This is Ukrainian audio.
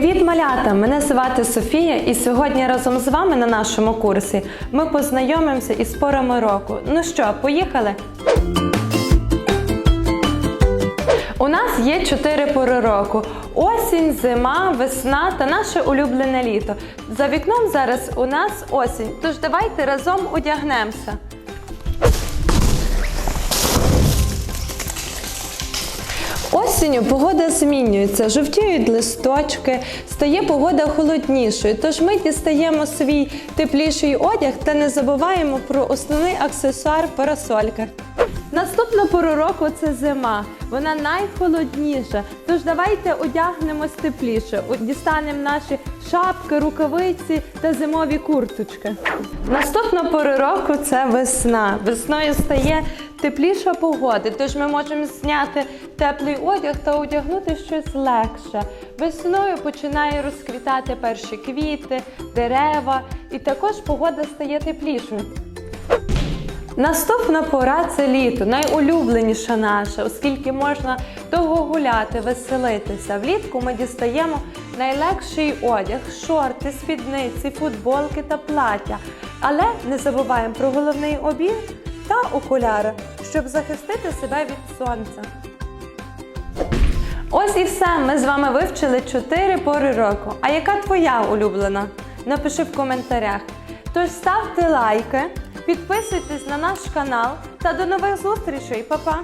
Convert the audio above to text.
малята! Мене звати Софія, і сьогодні разом з вами на нашому курсі ми познайомимося із порами року. Ну що, поїхали? У нас є чотири пори року: осінь, зима, весна та наше улюблене літо. За вікном зараз у нас осінь, тож давайте разом одягнемося. Осінню погода змінюється, жовтіють листочки, стає погода холоднішою. Тож ми дістаємо свій тепліший одяг та не забуваємо про основний аксесуар парасолька. Наступна пору року це зима. Вона найхолодніша. Тож давайте одягнемось тепліше. Дістанемо наші шапки, рукавиці та зимові курточки. Наступна пора року це весна. Весною стає тепліша погода, тож ми можемо зняти теплий одяг та одягнути щось легше. Весною починає розквітати перші квіти, дерева, і також погода стає теплішою. Наступна пора це літо, найулюбленіша наша, оскільки можна довго гуляти, веселитися. Влітку ми дістаємо найлегший одяг, шорти, спідниці, футболки та плаття. Але не забуваємо про головний обід та окуляри, щоб захистити себе від сонця. Ось і все. Ми з вами вивчили 4 пори року. А яка твоя улюблена? Напиши в коментарях. Тож ставте лайки, підписуйтесь на наш канал та до нових зустрічей, Па-па!